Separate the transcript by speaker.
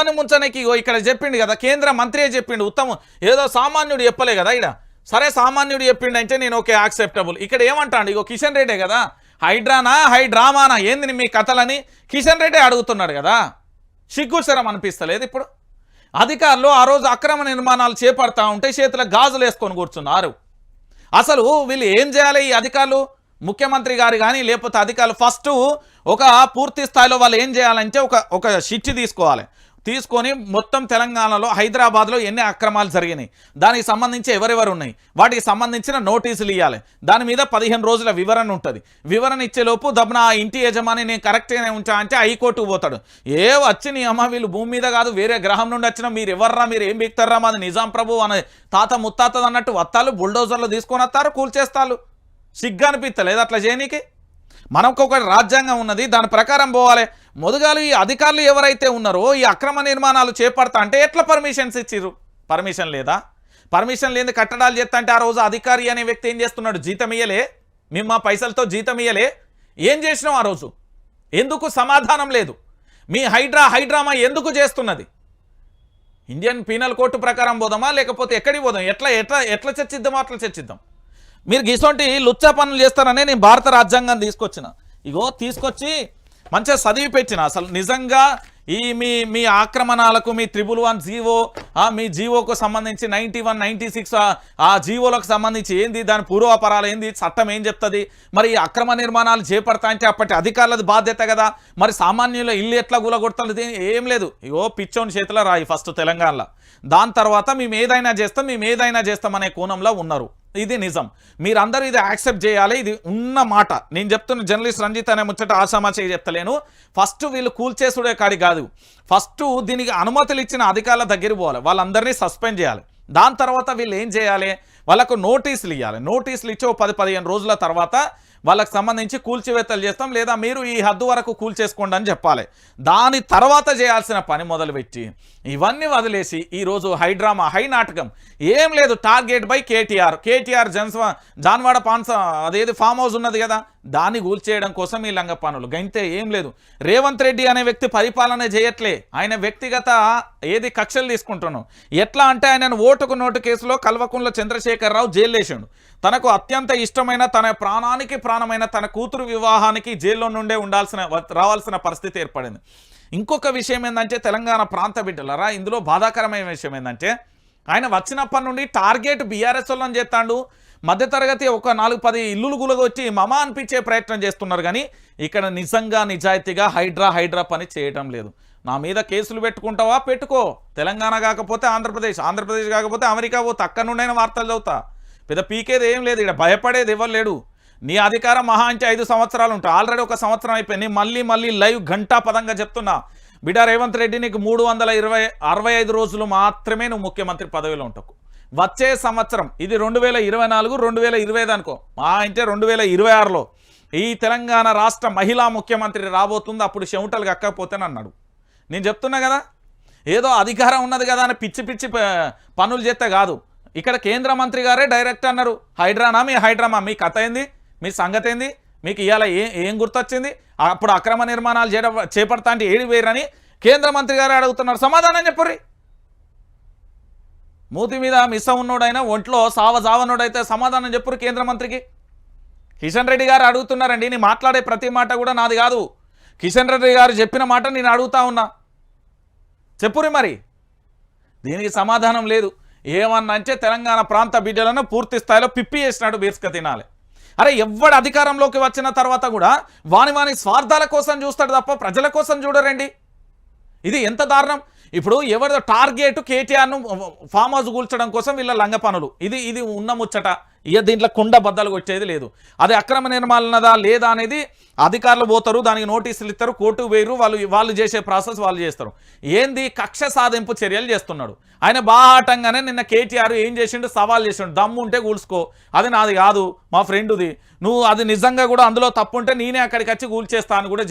Speaker 1: ఎవరిని ముంచడానికి ఇక్కడ చెప్పిండు కదా కేంద్ర మంత్రియే చెప్పిండు ఉత్తమం ఏదో సామాన్యుడు చెప్పలే కదా ఇక్కడ సరే సామాన్యుడు చెప్పిండు అంటే నేను ఓకే యాక్సెప్టబుల్ ఇక్కడ ఏమంటాడు? ఇగో కిషన్ రెడ్డే కదా. హైడ్రానా హైడ్రామానా? ఏంది మీ కథలని? కిషన్ రెడ్డే అడుగుతున్నాడు కదా. సిగ్గుసరం అనిపిస్తలేదు ఇప్పుడు. అధికారులు ఆ రోజు అక్రమ నిర్మాణాలు చేపడతా ఉంటే చేతిలో గాజులు వేసుకొని కూర్చున్నారు. అసలు వీళ్ళు ఏం చేయాలి ఈ అధికారులు? ముఖ్యమంత్రి గారు కానీ లేకపోతే అధికారులు ఫస్ట్ ఒక పూర్తి స్థాయిలో వాళ్ళు ఏం చేయాలంటే ఒక ఒక షిట్ తీసుకోవాలి. తీసుకొని మొత్తం తెలంగాణలో హైదరాబాద్లో ఎన్ని అక్రమాలు జరిగినాయి? దానికి సంబంధించి ఎవరెవరు ఉన్నాయి వాటికి సంబంధించిన నోటీసులు ఇవ్వాలి దాని మీద పదిహేను రోజుల వివరణ ఉంటుంది. వివరణ ఇచ్చేలోపు దబ్బున ఆ ఇంటి యజమాని నేను కరెక్ట్గానే ఉంటా అంటే హైకోర్టుకు పోతాడు. ఏ వచ్చి నీ అమ్మ వీళ్ళు భూమి మీద కాదు వేరే గ్రహం నుండి వచ్చిన మీరు ఎవర్రా మీరు ఏం బిక్తారా మాది నిజాం ప్రభు అనే తాత ముత్తాతది అన్నట్టు వత్తాలు బుల్డోజర్లు తీసుకొని వస్తారు కూల్చేస్తారు. సిగ్గు అనిపిస్తలేదు అట్లా చేయనీకి? మనకు ఒక రాజ్యాంగం ఉన్నది దాని ప్రకారం పోవాలి. మొదగాలు ఈ అధికారులు ఎవరైతే ఉన్నారో ఈ అక్రమ నిర్మాణాలు చేపడతా అంటే ఎట్లా పర్మిషన్స్ ఇచ్చిర్రు? పర్మిషన్ లేదా? పర్మిషన్ లేని కట్టడాలు చేస్తా అంటే ఆ రోజు అధికారి అనే వ్యక్తి ఏం చేస్తున్నాడు? జీతం ఇయ్యలే. మేము మా పైసలతో జీతం ఇయ్యలే. ఏం చేసినాం ఆ రోజు? ఎందుకు సమాధానం లేదు? మీ హైడ్రా హైడ్రామా ఎందుకు చేస్తున్నది? ఇండియన్ పీనల్ కోర్టు ప్రకారం పోదామా? లేకపోతే ఎక్కడికి పోదాం? ఎట్లా ఎట్లా ఎట్లా చర్చిద్దామో అట్లా చర్చిద్దాం. మీరు గిసొంటి లుచ్చా పనులు చేస్తారనే నేను భారత రాజ్యాంగం తీసుకొచ్చిన. ఇగో తీసుకొచ్చి మంచిగా చదివి పెట్టిన. అసలు నిజంగా ఈ మీ మీ ఆక్రమణాలకు మీ త్రిబుల్ వన్ జీవో మీ జీవోకు సంబంధించి నైంటీ వన్ నైంటీ సిక్స్ ఆ జీవోలకు సంబంధించి ఏంది? దాని పూర్వాపరాలు ఏంది? చట్టం ఏం చెప్తుంది? మరి ఈ అక్రమ నిర్మాణాలు చేపడతా అంటే అప్పటి అధికారులది బాధ్యత కదా? మరి సామాన్యుల ఇల్లు ఎట్లా గులగొడతారు ఏం లేదు. ఇగో పిచ్చోని చేతిలో రాయి ఫస్ట్ తెలంగాణలో. దాని తర్వాత మేము ఏదైనా చేస్తాం మేము ఏదైనా చేస్తాం అనే కోణంలో ఉన్నారు. ఇది నిజం. మీరందరూ ఇది యాక్సెప్ట్ చేయాలి. ఇది ఉన్న మాట. నేను చెప్తున్న జర్నలిస్ట్ రంజిత్ అనే ముచ్చట ఆశామాచే చెప్తలేను. ఫస్ట్ వీళ్ళు కూల్చేసుడే కాడి కాదు. ఫస్ట్ దీనికి అనుమతులు ఇచ్చిన అధికారుల దగ్గర పోవాలి. వాళ్ళందరినీ సస్పెండ్ చేయాలి. దాని తర్వాత వీళ్ళు ఏం చేయాలి? వాళ్ళకు నోటీసులు ఇవ్వాలి నోటీసులు ఇచ్చి ఓ పది పదిహేను రోజుల తర్వాత వాళ్ళకి సంబంధించి కూల్చివేతలు చేస్తాం లేదా మీరు ఈ హద్దు వరకు కూల్చేసుకోండి అని చెప్పాలి. దాని తర్వాత చేయాల్సిన పని మొదలుపెట్టి ఇవన్నీ వదిలేసి ఈరోజు హైడ్రామా హై నాటకం. ఏం లేదు టార్గెట్ బై కేటీఆర్. కేటీఆర్ జన్స్వా జాన్వాడ పాన్స అదేది ఫామ్ హౌస్ ఉన్నది కదా. దాన్ని కూల్చేయడం కోసం ఈ లంగ పనులు. గంతే ఏం లేదు. రేవంత్ రెడ్డి అనే వ్యక్తి పరిపాలన చేయట్లే. ఆయన వ్యక్తిగత ఏది కక్షలు తీసుకుంటున్నాం. ఎట్లా అంటే ఆయన ఓటుకు నోటు కేసులో కల్వకుంట్ల చంద్రశేఖరరావు జైలు తనకు అత్యంత ఇష్టమైన తన ప్రాణానికి ప్రాణమైన తన కూతురు వివాహానికి జైల్లో నుండే ఉండాల్సిన రావాల్సిన పరిస్థితి ఏర్పడింది. ఇంకొక విషయం ఏంటంటే తెలంగాణ ప్రాంత బిడ్డలరా ఇందులో బాధాకరమైన విషయం ఏంటంటే ఆయన వచ్చినప్పటి నుండి టార్గెట్ బీఆర్ఎస్ వాళ్ళని చేస్తాడు. మధ్యతరగతి ఒక నాలుగు పది ఇల్లులు గులగొచ్చి మమ అనిపించే ప్రయత్నం చేస్తున్నారు కానీ ఇక్కడ నిజంగా నిజాయితీగా హైడ్రా హైడ్రా పని చేయటం లేదు. నా మీద కేసులు పెట్టుకుంటావా? పెట్టుకో. తెలంగాణ కాకపోతే ఆంధ్రప్రదేశ్ ఆంధ్రప్రదేశ్ కాకపోతే అమెరికా పోతే అక్కడ నుండైనా వార్తలు చదువుతా. పెద్ద పీకేది ఏం లేదు ఇక్కడ భయపడేది ఇవ్వలేడు నీ అధికారం మహా అంటే ఐదు సంవత్సరాలు ఉంటాయి. ఆల్రెడీ ఒక సంవత్సరం అయిపోయింది. మళ్ళీ మళ్ళీ లైవ్ ఘంటా పదంగా చెప్తున్నా. బిడ్డ రేవంత్ రెడ్డి నీకు మూడు వందల ఇరవై అరవై ఐదు రోజులు మాత్రమే నువ్వు ముఖ్యమంత్రి పదవిలో ఉంటావు వచ్చే సంవత్సరం ఇది రెండు వేల ఇరవై నాలుగు రెండు వేల ఇరవై ఐదు అనుకో. మా అంటే రెండు వేల ఇరవై ఆరులో ఈ తెలంగాణ రాష్ట్ర మహిళా ముఖ్యమంత్రి రాబోతుంది అప్పుడు చెమటలు కక్కకపోతేనన్నాడు నేను చెప్తున్నా కదా ఏదో అధికారం ఉన్నది కదా అని పిచ్చి పిచ్చి పనులు చేస్తే కాదు. ఇక్కడ కేంద్ర మంత్రి గారే డైరెక్ట్ అన్నారు. హైడ్రానా మీ హైడ్రామా? మీ కథ ఏంది? మీ సంగతి ఏంది? మీకు ఇవాళ ఏ ఏం గుర్తొచ్చింది? అప్పుడు అక్రమ నిర్మాణాలు చేడ చేపడతా అంటే ఏడిపోయారని వేరని కేంద్ర మంత్రి గారు అడుగుతున్నారు. సమాధానం చెప్పుర్రి. మూతి మీద మిస్ ఉన్నోడైనా ఒంట్లో సావ జావనోడైతే సమాధానం చెప్పురు కేంద్ర మంత్రికి. కిషన్ రెడ్డి గారు అడుగుతున్నారండి నేను మాట్లాడే ప్రతి మాట కూడా నాది కాదు. కిషన్ రెడ్డి గారు చెప్పిన మాట నేను అడుగుతా ఉన్నా. చెప్పురి మరి. దీనికి సమాధానం లేదు. ఏమన్నా అంటే తెలంగాణ ప్రాంత బిడ్డలను పూర్తి స్థాయిలో పిప్పి చేసినాడు బీర్స్క తినాలి. అరే ఎవడు అధికారంలోకి వచ్చిన తర్వాత కూడా వాని వాని స్వార్థాల కోసం చూస్తాడు తప్ప ప్రజల కోసం చూడరండి. ఇది ఎంత దారుణం. ఇప్పుడు ఎవరిదో టార్గెట్ కేటీఆర్ను ఫామ్ హౌస్ కూల్చడం కోసం వీళ్ళ లంగ పనులు. ఇది ఇది ఉన్న ముచ్చట. ఇక దీంట్లో కుండ బద్దలు కొట్టేది లేదు. అది అక్రమ నిర్మాణదా లేదా అనేది అధికారులు పోతారు దానికి నోటీసులు ఇస్తారు కోర్టు వేరు వాళ్ళు వాళ్ళు చేసే ప్రాసెస్ వాళ్ళు చేస్తారు. ఏంది? కక్ష సాధింపు చర్యలు చేస్తున్నాడు. ఆయన బాహాటంగానే నిన్న కేటీఆర్ ఏం చేసిండు? సవాల్ చేసిండు. దమ్ము ఉంటే కూల్చుకో. అది నాది కాదు మా ఫ్రెండ్ది. నువ్వు అది నిజంగా కూడా అందులో తప్పు ఉంటే నేనే అక్కడికి వచ్చి కూల్చేస్తా అని కూడా